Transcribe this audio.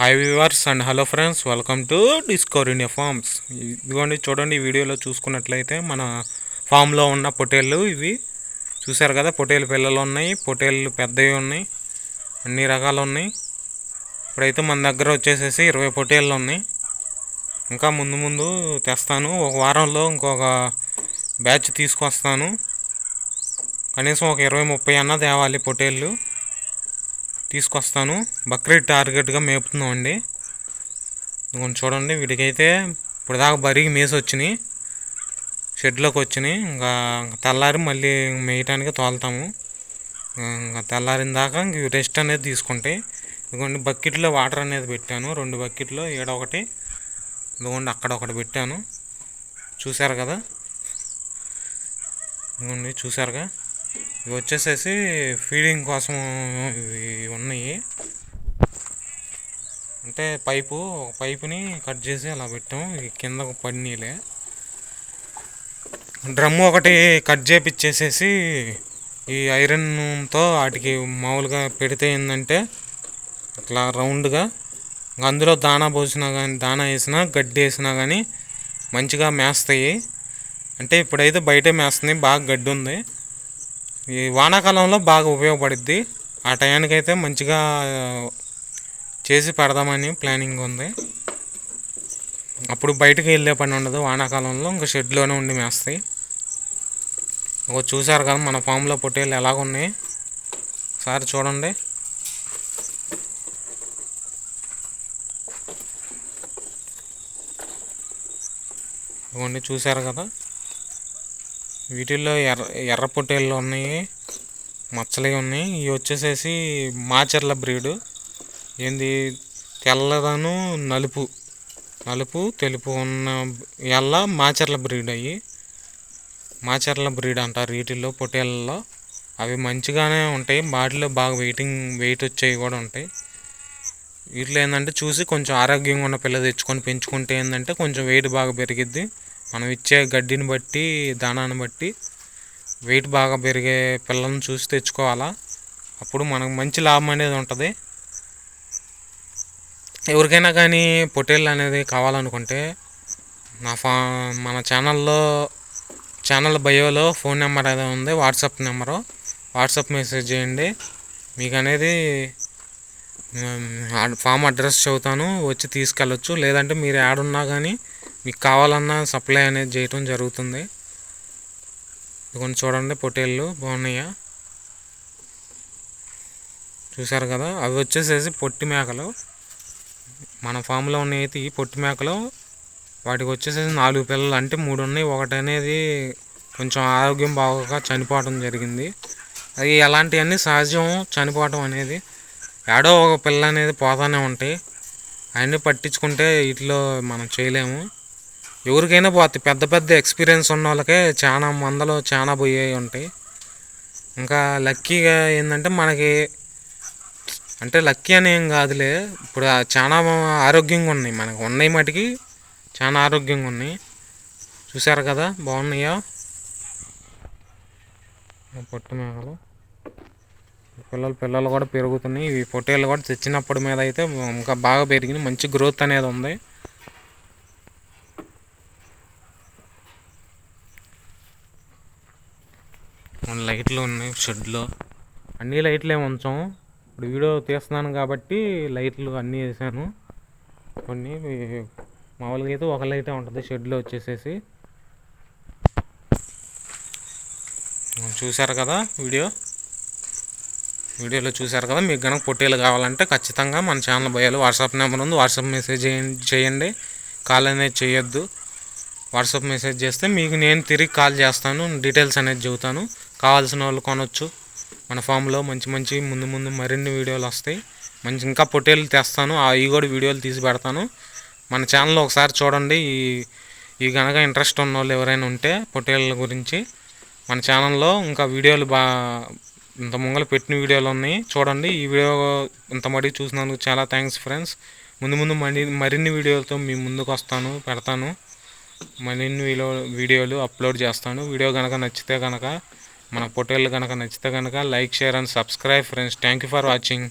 Hi viewers and hello friends welcome to discover India farms ఇదిగోండి చూడండి ఈ వీడియోలో చూసుకున్నట్లయితే మన ఫామ్లో ఉన్న పొటేళ్ళు ఇవి. చూసారు కదా పొటేలు పిల్లలు ఉన్నాయి పొటేళ్ళు పెద్దవి ఉన్నాయి అన్ని రకాలు ఉన్నాయి. ఇప్పుడైతే మన దగ్గర వచ్చేసేసి ఇరవై పొటేళ్ళు ఉన్నాయి. ఇంకా ముందు ముందు తెస్తాను. ఒక వారంలో ఇంకొక బ్యాచ్ తీసుకొస్తాను. కనీసం ఒక ఇరవై ముప్పై అన్న తేవాలి పొటేళ్ళు. తీసుకొస్తాను. బక్రీద్ టార్గెట్గా మేపుతున్నామండి. కొంచెం చూడండి వీటికైతే ఇప్పుడు దాకా బరిగి మేసి వచ్చినాయి షెడ్లోకి వచ్చినాయి. ఇంకా తెల్లారి మళ్ళీ మేయటానికి తోలుతాము. ఇంకా తెల్లారిన దాకా ఇంక రెస్ట్ అనేది తీసుకుంటాయి ఇదిగోండి బకెట్లో వాటర్ అనేది పెట్టాను. రెండు బకెట్లో ఈడ ఒకటి ఇదిగోండి అక్కడ ఒకటి పెట్టాను. చూసారు కదా? ఇదిగోండి చూసారుగా ఇవి వచ్చేసేసి ఫీడింగ్ కోసం ఇవి ఉన్నాయి. అంటే పైపు ఒక పైపుని కట్ చేసి అలా పెట్టాం ఇవి కింద పడినీలే డ్రమ్ము ఒకటి కట్ చేపిచ్చేసేసి ఈ ఐరన్తో వాటికి మామూలుగా పెడితే ఏంటంటే అట్లా రౌండ్గా అందులో దానా పోసినా కానీ దానా వేసినా గడ్డి వేసినా కానీ మంచిగా మేస్తాయి. అంటే ఇప్పుడైతే బయటే మేస్తుంది బాగా గడ్డి ఉంది ఈ వానాకాలంలో బాగా ఉపయోగపడుద్ది. ఆ టయానికి అయితే మంచిగా చేసి పెడదామని ప్లానింగ్ ఉంది. అప్పుడు బయటకు వెళ్ళే పని ఉండదు. వానాకాలంలో ఇంకా షెడ్లోనే ఉండి మేస్తాయి. ఒక చూసారు కదా మన ఫామ్లో పొట్టేళ్ళు ఎలాగున్నాయి? ఒకసారి చూడండి. ఇవ్వండి చూసారు కదా? వీటిల్లో ఎర్ర ఎర్ర పొట్టేళ్ళు ఉన్నాయి మచ్చలవి ఉన్నాయి. ఇవి వచ్చేసేసి మాచర్ల బ్రీడు. ఏంది? తెల్లదను నలుపు. నలుపు తెలుపు ఉన్న ఎల్ల మాచర్ల బ్రీడ్ అయ్యి. మాచర్ల బ్రీడ్ అంటారు వీటిల్లో పొట్టేళ్ళలో అవి మంచిగానే ఉంటాయి. వాటిలో బాగా వెయిటింగ్ వెయిట్ వచ్చేవి కూడా ఉంటాయి. వీటిలో ఏంటంటే చూసి కొంచెం ఆరోగ్యంగా ఉన్న పిల్ల తెచ్చుకొని పెంచుకుంటే ఏంటంటే కొంచెం వెయిట్ బాగా పెరిగిద్ది. మనం ఇచ్చే గడ్డిని బట్టి దానాన్ని బట్టి వెయిట్ బాగా పెరిగే పిల్లలను చూసి తెచ్చుకోవాలా? అప్పుడు మనకు మంచి లాభం అనేది ఉంటుంది. ఎవరికైనా కానీ పొటేళ్ళు అనేది కావాలనుకుంటే నా ఫా మన ఛానల్లో ఛానల్ బయోలో ఫోన్ నెంబర్ ఏదో ఉంది వాట్సాప్ నెంబరు. వాట్సాప్ మెసేజ్ చేయండి. మీకు అనేది ఫామ్ అడ్రస్ చెబుతాను వచ్చి తీసుకెళ్ళొచ్చు. లేదంటే మీరు యాడున్నా కానీ మీకు కావాలన్నా సప్లై అనేది చేయటం జరుగుతుంది. కొన్ని చూడండి పొట్టేళ్ళు బాగున్నాయా? చూసారు కదా? అవి వచ్చేసేసి పొట్టి మేకలు. మన ఫామ్లో ఉన్నాయి ఈ పొట్టి మేకలు వాటికి వచ్చేసేసి నాలుగు పిల్లలు అంటే మూడు ఉన్నాయి. ఒకటి అనేది కొంచెం ఆరోగ్యం బాగోక చనిపోవడం జరిగింది. అది ఎలాంటివన్నీ సహజం చనిపోవటం అనేది. ఏడో ఒక పిల్ల అనేది పోతానే ఉంటాయి. అవన్నీ పట్టించుకుంటే వీటిలో మనం చేయలేము. ఎవరికైనా పోతాయి పెద్ద పెద్ద ఎక్స్పీరియన్స్ ఉన్న వాళ్ళకే చాలా మందలో చాలా పోయాయి ఉంటాయి. ఇంకా లక్కీగా ఏంటంటే మనకి అంటే లక్కీ అని ఏం కాదులే. ఇప్పుడు చాలా ఆరోగ్యంగా ఉన్నాయి. మనకు ఉన్నాయి మటుకి. చాలా ఆరోగ్యంగా ఉన్నాయి. చూసారు కదా? బాగున్నాయా? పొట్టు మేకలు. పిల్లలు పిల్లలు కూడా పెరుగుతున్నాయి. ఇవి పొట్టేళ్ళు కూడా తెచ్చినప్పటి మీద అయితే ఇంకా బాగా పెరిగింది. మంచి గ్రోత్ అనేది ఉంది. లైట్లు ఉన్నాయి షెడ్లో. అన్ని లైట్లు ఏమి ఉంచాం. ఇప్పుడు వీడియో తీస్తున్నాను కాబట్టి లైట్లు అన్నీ వేసాను. కొన్ని మామూలుగా అయితే ఒక లైటే ఉంటుంది షెడ్లో వచ్చేసేసి. చూశారు కదా వీడియో? వీడియోలో చూశారు కదా? మీకు కనుక పొట్టేలు కావాలంటే ఖచ్చితంగా మన ఛానల్ పోయాలి వాట్సాప్ నెంబర్ ఉంది. వాట్సాప్ మెసేజ్ చేయండి. కాల్ అనేది చేయొద్దు. వాట్సాప్ మెసేజ్ చేస్తే మీకు నేను తిరిగి కాల్ చేస్తాను డీటెయిల్స్ అనేది చెబుతాను. కావాల్సిన వాళ్ళు కొనవచ్చు మన ఫామ్లో మంచి మంచి ముందు ముందు మరిన్ని వీడియోలు వస్తాయి. మంచి ఇంకా పొట్టేలు తెస్తాను. అవి కూడా వీడియోలు తీసి పెడతాను. మన ఛానల్లో ఒకసారి చూడండి. ఈ ఈ కనుక ఇంట్రెస్ట్ ఉన్న వాళ్ళు ఎవరైనా ఉంటే పొటేళ్ళ గురించి. మన ఛానల్లో ఇంకా వీడియోలు బా ఇంత ముంగలు పెట్టిన వీడియోలు ఉన్నాయి. చూడండి. ఈ వీడియో ఇంత మడి చూసినందుకు చాలా థ్యాంక్స్ ఫ్రెండ్స్. ముందు ముందు మరి మరిన్ని వీడియోలతో మీ ముందుకు వస్తాను పెడతాను. మరిన్ని వీడియో వీడియోలు అప్లోడ్ చేస్తాను. వీడియో కనుక నచ్చితే కనుక మన ఫోటోలు కనుక నచ్చితే కనుక like share and subscribe friends. Thank you for watching